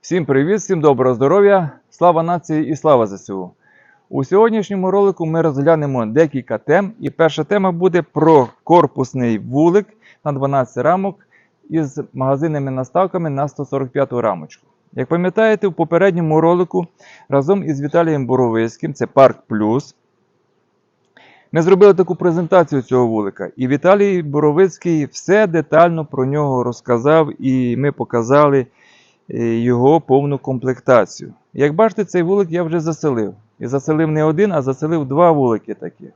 Всім привіт, всім доброго здоров'я, слава нації і слава ЗСУ. У сьогоднішньому ролику ми розглянемо декілька тем. І перша тема буде про корпусний вулик на 12 рамок із магазинними наставками на 145 рамочку. Як пам'ятаєте, в попередньому ролику разом із Віталієм Боровицьким, це Парк Плюс, ми зробили таку презентацію цього вулика. І Віталій Боровицький все детально про нього розказав, і ми показали його повну комплектацію. Як бачите, цей вулик я вже заселив. І заселив не один, а заселив два вулики таких.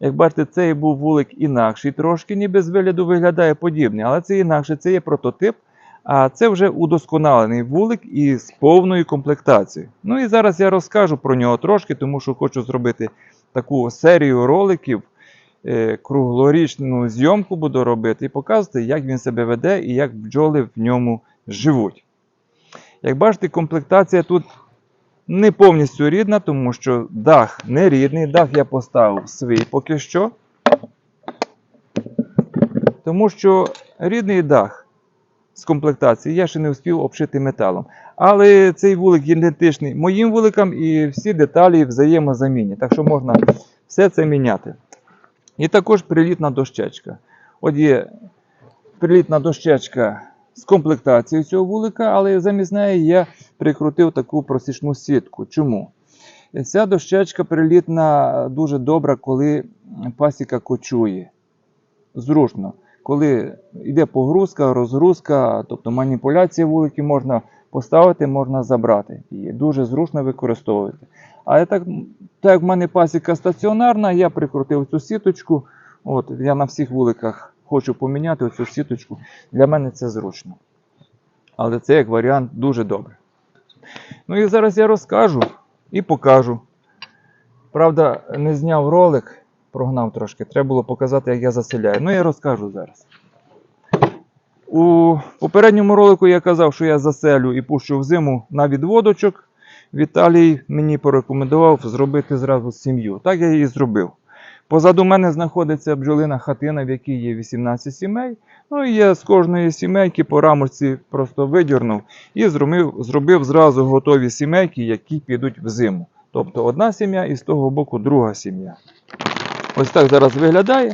Як бачите, цей був вулик інакший трошки, ніби з вигляду виглядає подібний, але це інакше, це є прототип, а це вже удосконалений вулик із повною комплектацією. Ну і зараз я розкажу про нього трошки, тому що хочу зробити таку серію роликів, е, круглорічну зйомку буду робити і показувати, як він себе веде і як бджоли в ньому живуть. Як бачите, комплектація тут не повністю рідна, тому що дах не рідний. Дах я поставив свій поки що. Тому що рідний дах з комплектації я ще не встиг обшити металом. Але цей вулик ідентичний моїм вуликам і всі деталі взаємозамінні. Так що можна все це міняти. І також прилітна дощечка. От є прилітна дощечка з комплектацією цього вулика, але замість неї я прикрутив таку просічну сітку. Чому? Ця дощечка прилітна дуже добра, коли пасіка кочує. Зручно. Коли йде погрузка, розгрузка, тобто маніпуляція вуликів можна поставити, можна забрати. І дуже зручно використовувати. А так, так як в мене пасіка стаціонарна, я прикрутив цю сіточку. От, я на всіх вуликах хочу поміняти цю сіточку. Для мене це зручно. Але це як варіант дуже добре. Ну і зараз я розкажу і покажу. Правда, не зняв ролик, прогнав трошки. Треба було показати, як я заселяю. Ну я розкажу зараз. У попередньому ролику я казав, що я заселю і пущу в зиму на відводочок. Віталій мені порекомендував зробити зразу сім'ю. Так я її зробив. Позаду мене знаходиться бджолина хатина, в якій є 18 сімей. Ну і я з кожної сімейки по рамочці просто видірнув і зробив, зробив зразу готові сімейки, які підуть в зиму. Тобто одна сім'я і з того боку друга сім'я. Ось так зараз виглядає.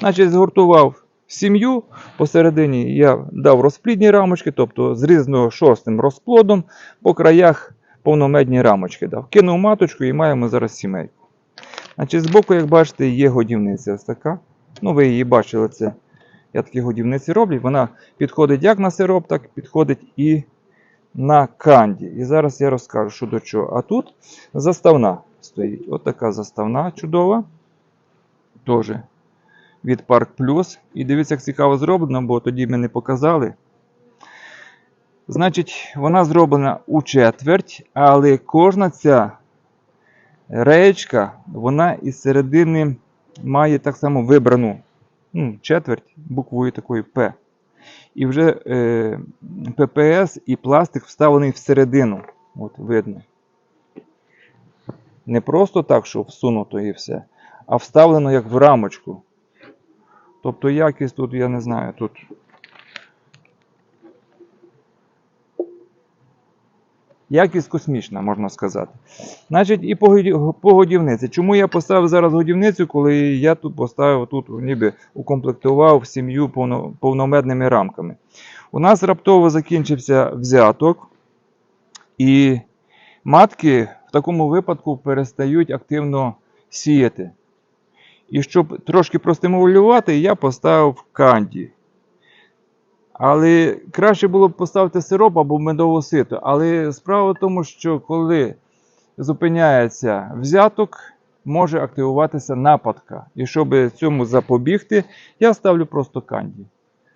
Значить, згуртував сім'ю. Посередині я дав розплідні рамочки, тобто з різношорстним розплодом, по краях повномедні рамочки дав. Кинув маточку і маємо зараз сімейку. Значить, збоку, як бачите, є годівниця ось така. Ну, ви її бачили, це я такі годівниці роблю. Вона підходить як на сироп, так підходить і на канді. І зараз я розкажу, що до чого. А тут заставна стоїть. От така заставна чудова. Теж від Park Plus. І дивіться, як цікаво зроблено, бо тоді ми показали. Значить, вона зроблена у четверть, але кожна ця реєчка, вона із середини має так само вибрану ну, четверть буквою такою П. І вже е, ППС і пластик вставлений всередину. От видно. Не просто так, що всунуто і все, а вставлено як в рамочку. Тобто якість тут, я не знаю, тут. Якість космічна, можна сказати. Значить, і по годівниці. Чому я поставив зараз годівницю, коли я тут поставив, тут ніби укомплектував сім'ю повномедними рамками. У нас раптово закінчився взяток, і матки в такому випадку перестають активно сіяти. І щоб трошки простимулювати, я поставив канді. Але краще було б поставити сироп або медову сито. Але справа в тому, що коли зупиняється взяток, може активуватися нападка. І щоб цьому запобігти, я ставлю просто канді.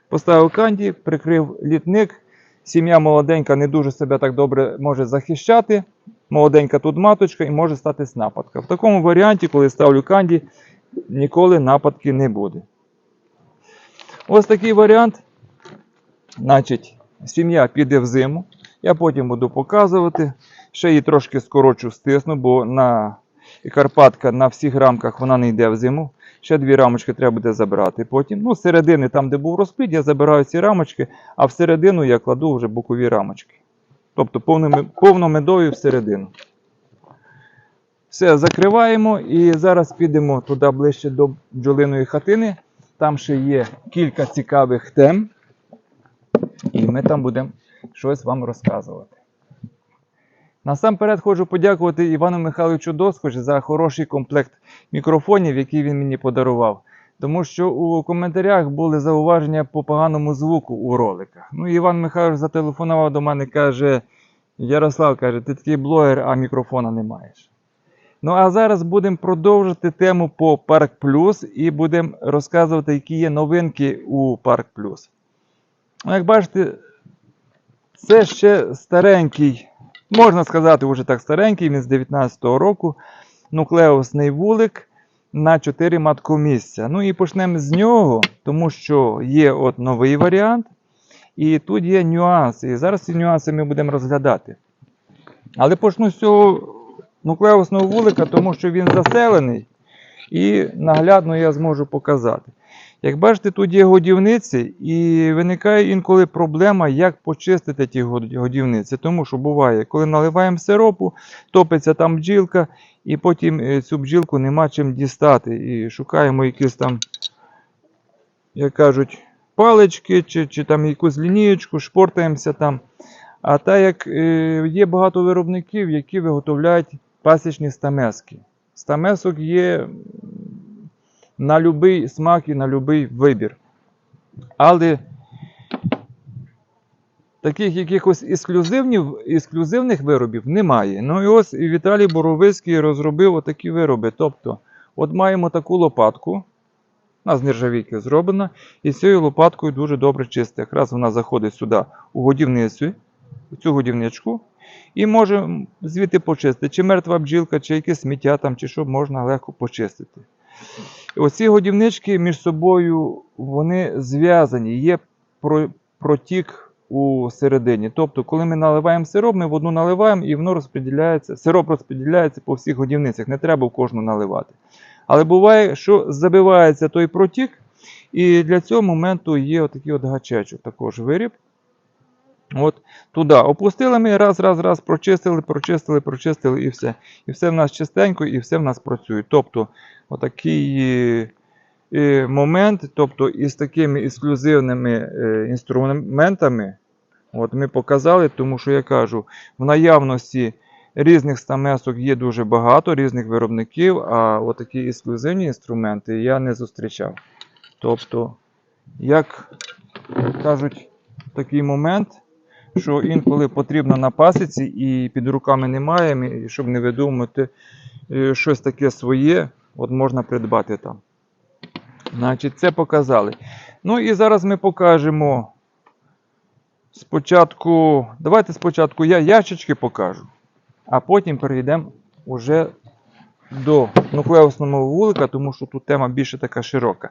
Поставив канді, прикрив літник. Сім'я молоденька не дуже себе так добре може захищати. Молоденька тут маточка і може статись нападка. В такому варіанті, коли ставлю канді, ніколи нападки не буде. Ось такий варіант. Значить, сім'я піде в зиму. Я потім буду показувати. Ще її трошки скорочу стисну, бо на Карпатка на всіх рамках вона не йде в зиму. Ще дві рамочки треба буде забрати. Потім, ну, з середини, там, де був розплід, я забираю ці рамочки, а всередину я кладу вже бокові рамочки. тобто повномедовою всередину. Все, закриваємо і зараз підемо туди ближче до бджолиної хатини. Там ще є кілька цікавих тем. І ми там будемо щось вам розказувати. Насамперед хочу подякувати Івану Михайловичу Доскоч за хороший комплект мікрофонів, який він мені подарував. Тому що у коментарях були зауваження по поганому звуку у роликах. Ну, Іван Михайлович зателефонував до мене каже: Ярослав каже, ти такий блогер, а мікрофона не маєш. Ну а зараз будемо продовжити тему по Парк Плюс і будемо розказувати, які є новинки у Парк Плюс. Ну, Як бачите, це ще старенький, можна сказати, вже так старенький, він з 19-го року. Нуклеусний вулик на 4 маткомісця. Ну і почнемо з нього, тому що є от новий варіант, і тут є нюанси. І зараз ці нюанси ми будемо розглядати. Але почну з цього нуклеусного вулика, тому що він заселений, і наглядно я зможу показати. Як бачите, тут є годівниці, і виникає інколи проблема, як почистити ті годівниці. Тому що буває, коли наливаємо сиропу, топиться там бджілка, і потім е, цю бджілку нема чим дістати. І шукаємо якісь там, як кажуть, палички чи, чи там якусь лінієчку, шпортаємося там. А так як е, є багато виробників, які виготовляють пасічні стамески. Стамесок є на будь-який смак і на будь-який вибір. Але таких якихось ексклюзивних виробів немає. Ну і ось Віталій Боровицький розробив отакі вироби. Тобто, от маємо таку лопатку, вона з нержавійки зроблена, і цією лопаткою дуже добре чисти. Якраз вона заходить сюди у годівницю, у цю годівничку, і може звідти почистити. Чи мертва бджілка, чи якесь сміття там, чи що можна легко почистити. Оці годівнички між собою вони зв'язані, є протік у середині. Тобто, коли ми наливаємо сироп, ми в одну наливаємо і воно розподіляється, сироп розподіляється по всіх годівницях, не треба в кожну наливати. Але буває, що забивається той протік, і для цього моменту є отакий от гачечок, також виріб. От туди опустили ми, раз, раз, раз, прочистили, прочистили, прочистили і все. І все в нас чистенько, і все в нас працює. Тобто, отакий е, момент, тобто із такими ексклюзивними е, інструментами, от ми показали, тому що я кажу, в наявності різних стамесок є дуже багато, різних виробників, а отакі ексклюзивні інструменти я не зустрічав. Тобто, як кажуть, такий момент, що інколи потрібно на пасіці і під руками немає, щоб не видумати е, щось таке своє, от можна придбати там. Значить, це показали. Ну і зараз ми покажемо спочатку. Давайте спочатку я ящички покажу, а потім перейдемо уже до нуклеусного вулика, тому що тут тема більше така широка.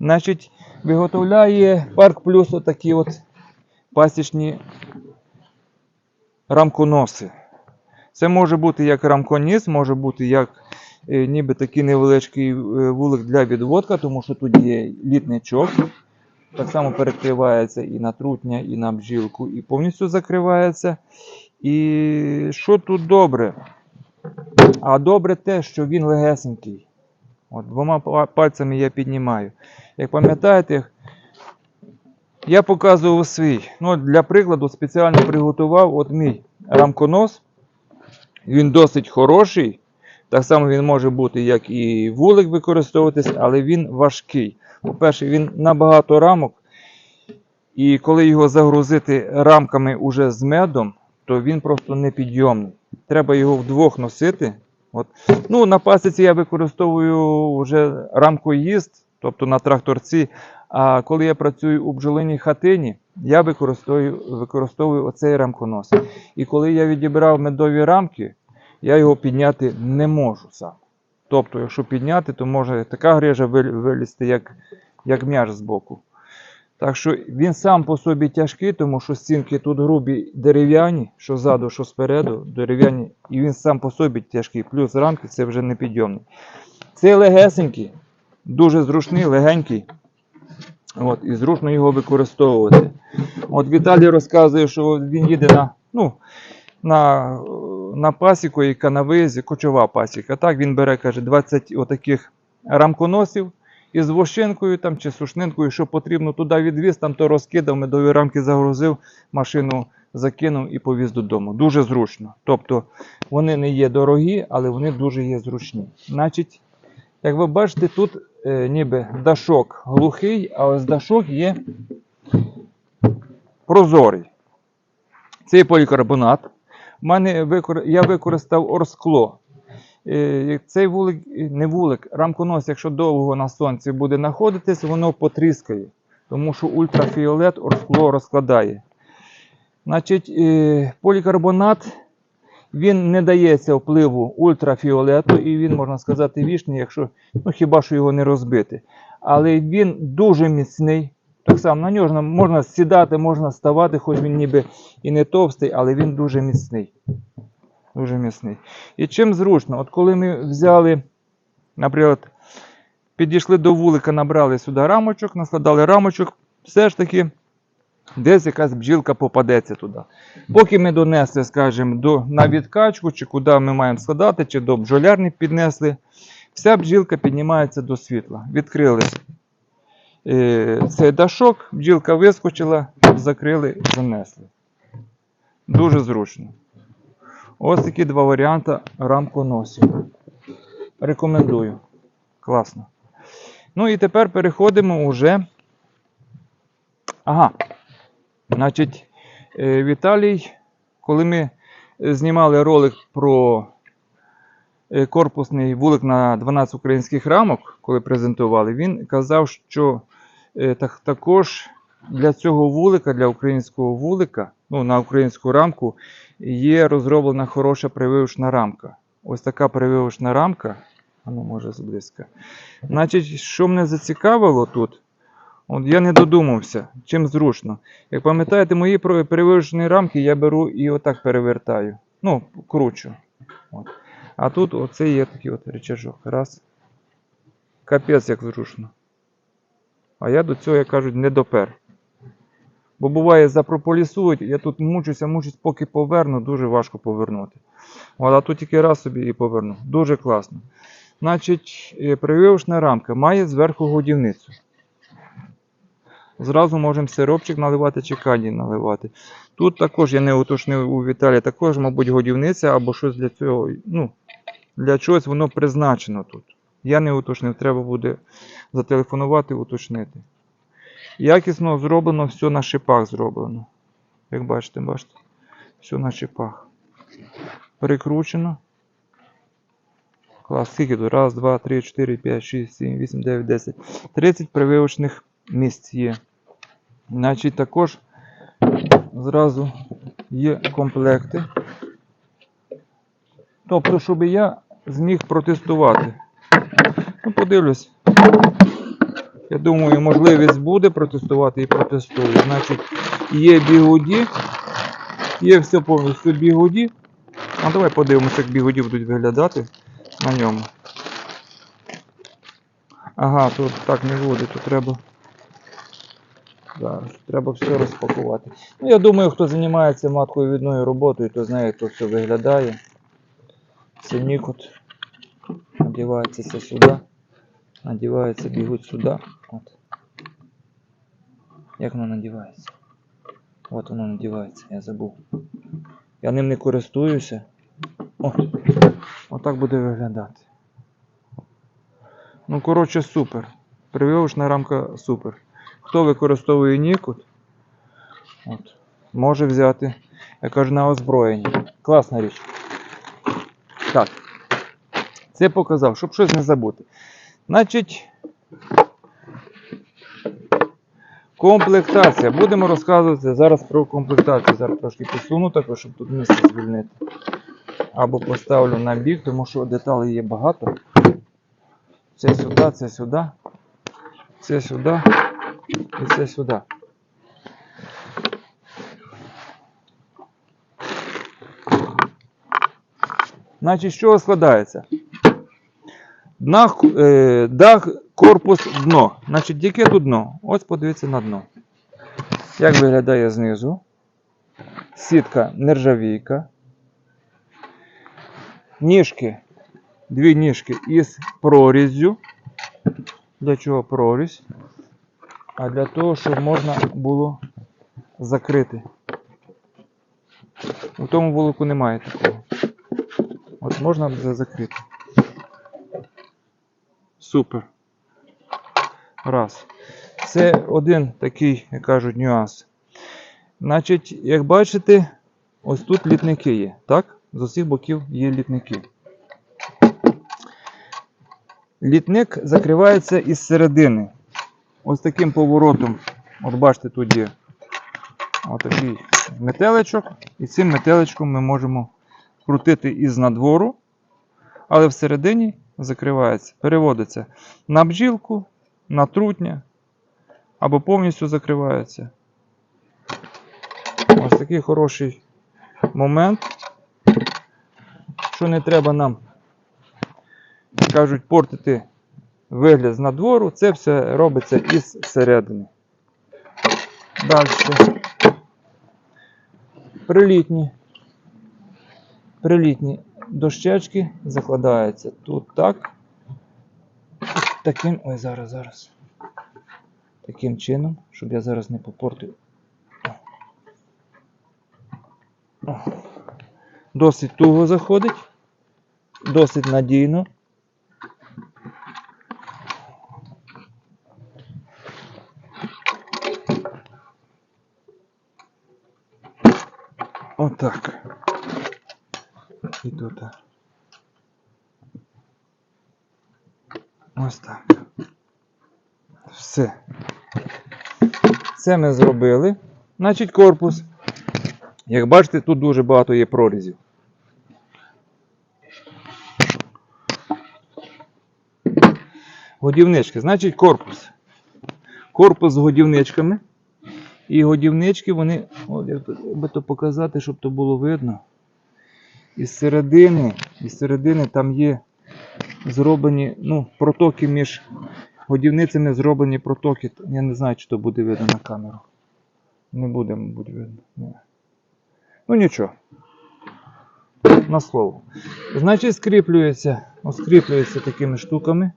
Значить, виготовляє Парк Плюс отакі от пасічні рамконоси. Це може бути як рамконіс, може бути як е, ніби такий невеличкий е, вулик для відводка, тому що тут є літничок. Так само перекривається і на трутня, і на бджілку, і повністю закривається. І що тут добре? А добре те, що він легесенький. От двома пальцями я піднімаю. Як пам'ятаєте, я показував свій. Ну, для прикладу спеціально приготував от мій рамконос. Він досить хороший. Так само він може бути як і вулик використовуватись, але він важкий. По-перше, він набагато рамок. І коли його загрузити рамками уже з медом, то він просто непідйомний. Треба його вдвох носити. От. Ну, на пасіці я використовую вже рамкоїзд, тобто на тракторці. А коли я працюю у бджолиній хатині, я використовую, використовую оцей рамконос. І коли я відібрав медові рамки, я його підняти не можу сам. Тобто, якщо підняти, то може така грижа вилізти, як, як м'яж з боку. Так що він сам по собі тяжкий, тому що стінки тут грубі дерев'яні, що ззаду, що спереду, дерев'яні, і він сам по собі тяжкий. Плюс рамки це вже не підйомний. Цей легесенький, дуже зручний, легенький. От, і зручно його використовувати. От Віталій розказує, що він їде на ну, на, на пасіку, яка на виїзді, кочова пасіка. Так, він бере, каже, 20 отаких рамконосів із вощинкою там, чи сушнинкою, що потрібно, туди відвіз, там то розкидав, медові рамки загрузив, машину закинув і повіз додому. Дуже зручно. Тобто вони не є дорогі, але вони дуже є зручні. Значить, як ви бачите, тут е, ніби дашок глухий, а ось дашок є прозорий. Цей полікарбонат. Мене викор... Я використав орскло. Е, Цей вулик, не вулик, рамконос, якщо довго на сонці буде знаходитись, воно потріскає, тому що ультрафіолет орскло розкладає. Значить, е, полікарбонат він не дається впливу ультрафіолету, і він, можна сказати, вічний, якщо ну, хіба що його не розбити. Але він дуже міцний. Так само на нього можна сідати, можна ставати, хоч він ніби і не товстий, але він дуже міцний. Дуже міцний. І чим зручно, от коли ми взяли, наприклад, підійшли до вулика, набрали сюди рамочок, наскладали рамочок, все ж таки десь якась бджілка попадеться туди. Поки ми донесли, скажімо, до, на відкачку, чи куди ми маємо складати, чи до бджолярні піднесли, вся бджілка піднімається до світла. Відкрили е, цей дашок, бджілка вискочила, закрили, занесли. Дуже зручно. Ось такі два варіанти рамконосів. Рекомендую. Класно. Ну і тепер переходимо вже. Ага. Значить, е, Віталій, коли ми е, знімали ролик про е, корпусний вулик на 12 українських рамок, коли презентували, він казав, що так, також для цього вулика, для українського вулика, ну, на українську рамку, є розроблена хороша прививочна рамка. Ось така прививочна рамка. А ну, може, зблизька. Значить, що мене зацікавило тут? От я не додумався, чим зручно. Як пам'ятаєте, мої про- рамки я беру і отак перевертаю. Ну, кручу. От. А тут оце є такий от речажок. Раз. Капець як зручно. А я до цього, як кажуть, не допер. Бо буває, запрополісують, я тут мучуся, мучусь, поки поверну, дуже важко повернути. От, а тут тільки раз собі і поверну. Дуже класно. Значить, е, рамка має зверху годівницю. Зразу можемо сиропчик наливати чи канді наливати. Тут також я не уточнив у Віталія, також, мабуть, годівниця або щось для цього. Ну, для чогось воно призначено тут. Я не уточнив, треба буде зателефонувати, уточнити. Якісно зроблено, все на шипах зроблено. Як бачите, бачите, все на шипах. Прикручено. Клас, скільки тут? Раз, два, три, чотири, п'ять, шість, сім, вісім, дев'ять, десять. 30 прививочних місць є. Значить, також зразу є комплекти. Тобто, щоб я зміг протестувати. Ну, подивлюсь. Я думаю, можливість буде протестувати і протестую. Значить, є бігуді, є все повністю бігуді. А давай подивимося, як бігуді будуть виглядати на ньому. Ага, тут так не буде, тут треба. Зараз, треба все розпакувати. Ну, я думаю, хто займається матковідною роботою, то знає, як все виглядає. Це нікот. Надівається сюди. Надівається, бігуть сюди. От. Як воно надівається? От воно надівається, я забув. Я ним не користуюся. От. Отак буде виглядати. Ну, коротше, супер. Прививочна рамка супер. Хто використовує Нікот, от, може взяти, я кажу, на озброєння. Класна річ. Так. Це показав, щоб щось не забути. Значить, комплектація. Будемо розказувати зараз про комплектацію. Зараз трошки посуну також, щоб тут місце звільнити. Або поставлю на бік, тому що деталей є багато. Це сюди, це сюди, це сюди і це сюди. Значить, з чого складається? Дна, е, дах, корпус, дно. Значить, яке тут дно? Ось подивіться на дно. Як виглядає знизу. сітка нержавійка. Ніжки, дві ніжки із проріззю. Для чого прорізь? А для того, щоб можна було закрити. У тому вулику немає такого. От можна буде закрити. Супер. Раз. Це один такий, як кажуть, нюанс. Значить, як бачите, ось тут літники є. Так? З усіх боків є літники. Літник закривається із середини. Ось таким поворотом. От бачите, тут є отакий метеличок. І цим метеличком ми можемо крутити із надвору, але всередині закривається, переводиться на бджілку, на трутня або повністю закривається. Ось такий хороший момент, що не треба нам, кажуть, портити вигляд з надвору, це все робиться із середини. Далі. Прилітні. Прилітні дощечки закладаються тут так. Таким. Ой, зараз, зараз. Таким чином, щоб я зараз не попортив. Досить туго заходить, досить надійно. Отак. І тут. Ось так. Все. Це ми зробили. Значить, корпус. Як бачите, тут дуже багато є прорізів. Годівнички. Значить, корпус. Корпус з годівничками. І годівнички, вони, от як би то показати, щоб то було видно. Із середини, із середини там є зроблені ну, протоки між годівницями зроблені протоки. Я не знаю, чи то буде видно на камеру. Не буде, мабуть, видно. Ні. Ну нічого. На слово. Значить, скріплюється, ось скріплюється такими штуками.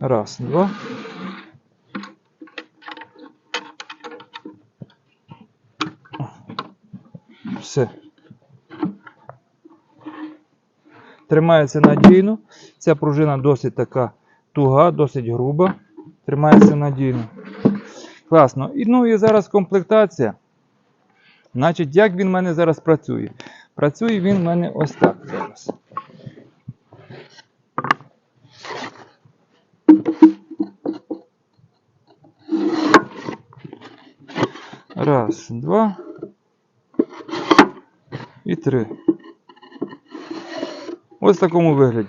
Раз, два. Все. Тримається надійно. Ця пружина досить така туга, досить груба. Тримається надійно. Класно. І, ну і зараз комплектація. Значить, як він в мене зараз працює? Працює він в мене ось так зараз. Раз, два. І три. Ось в такому вигляді.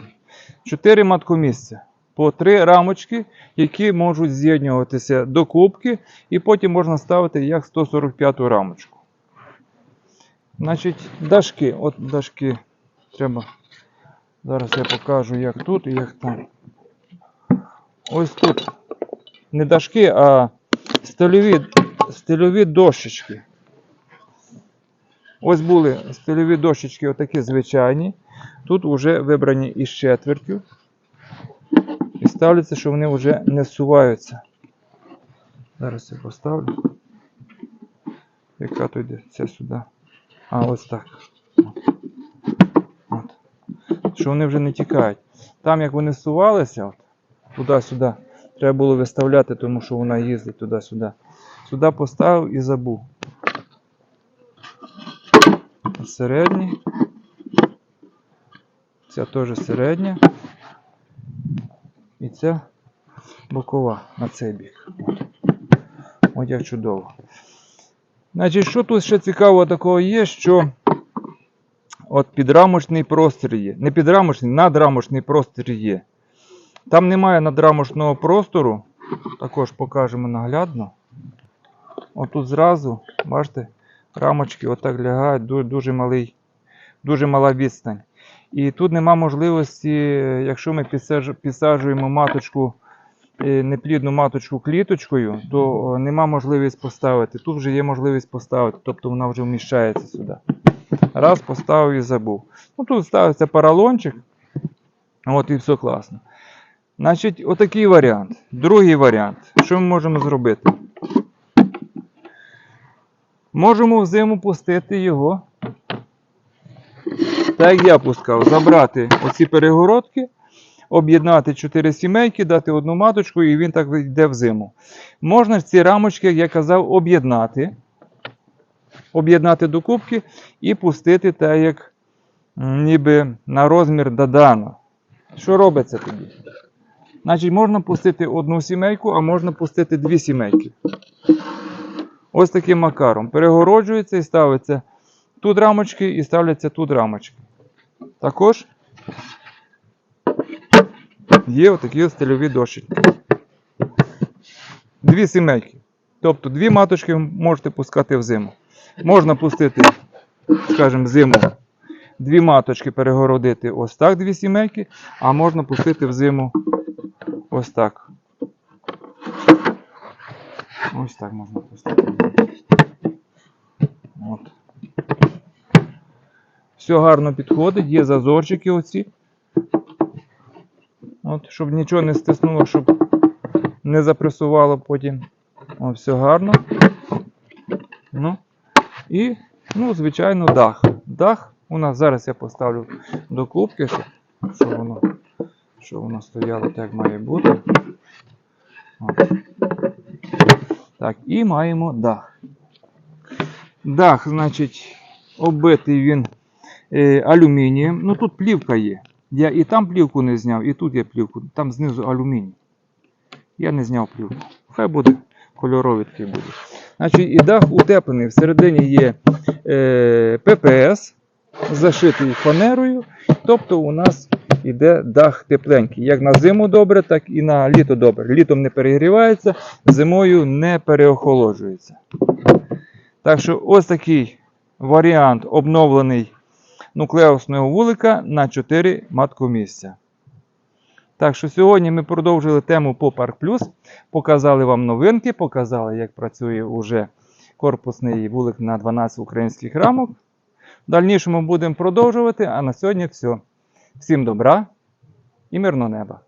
Чотири маткомісця. По три рамочки, які можуть з'єднуватися до кубки, і потім можна ставити як 145 рамочку. Значить, дашки. От дашки. Треба. Зараз я покажу, як тут і як там. Ось тут. Не дашки, а стильові, стильові дощечки. Ось були стильові дощечки, отакі звичайні. Тут вже вибрані із четвертю. І ставляться, що вони вже не суваються. Зараз я поставлю. Яка то йде? Це сюди. А, ось так. От. Що вони вже не тікають. Там, як вони сувалися, туди-сюди, треба було виставляти, тому що вона їздить туди-сюди. Сюди поставив і забув. Середній. Ця теж середня. І ця бокова на цей бік. От як чудово. Значить, що тут ще цікавого такого є, що от підрамочний простір є. Не підрамочний, надрамочний простір є. Там немає надрамочного простору. Також покажемо наглядно. Отут зразу, бачите, рамочки отак лягають, дуже, дуже малий, дуже мала відстань. І тут нема можливості, якщо ми підсаджуємо маточку е, неплідну маточку кліточкою, то е, нема можливість поставити. Тут вже є можливість поставити, тобто вона вже вміщається сюди. Раз поставив і забув. Ну тут ставиться поролончик. От і все класно. Значить, отакий варіант. Другий варіант. Що ми можемо зробити? Можемо взиму пустити його. Так як я пускав, забрати оці перегородки, об'єднати 4 сімейки, дати одну маточку, і він так йде в зиму. Можна ці рамочки, як я казав, об'єднати. Об'єднати до кубки і пустити так, як ніби на розмір Дадана. Що робиться тоді? Значить, можна пустити одну сімейку, а можна пустити дві сімейки. Ось таким макаром. Перегороджується і ставиться тут рамочки і ставляться тут рамочки. Також є отакі стильові дощики. Дві сімейки. Тобто дві маточки можете пускати в зиму. Можна пустити, скажімо, зиму. Дві маточки перегородити ось так, дві сімейки, а можна пустити в зиму ось так. Ось так можна пустити. От. Все гарно підходить, є зазорчики оці. От, щоб нічого не стиснуло, щоб не запресувало потім. О, все гарно. Ну. І, ну, звичайно, дах. Дах у нас зараз я поставлю до кубки, щоб, воно, щоб воно стояло так, як має бути. От. Так, і маємо дах. Дах, значить, оббитий він е, алюмінієм. Ну тут плівка є. Я і там плівку не зняв, і тут є плівку. Там знизу алюміній. Я не зняв плівку. Хай буде кольоровий такий буде. Значить, і дах утеплений. Всередині є е, ППС, зашитий фанерою. Тобто у нас іде дах тепленький. Як на зиму добре, так і на літо добре. Літом не перегрівається, зимою не переохолоджується. Так що ось такий варіант обновлений нуклеусного вулика на 4 маткомісця. Так що сьогодні ми продовжили тему по Парк Плюс. Показали вам новинки, показали, як працює уже корпусний вулик на 12 українських рамок. В дальнішому будемо продовжувати, а на сьогодні все. Всім добра і мирного неба!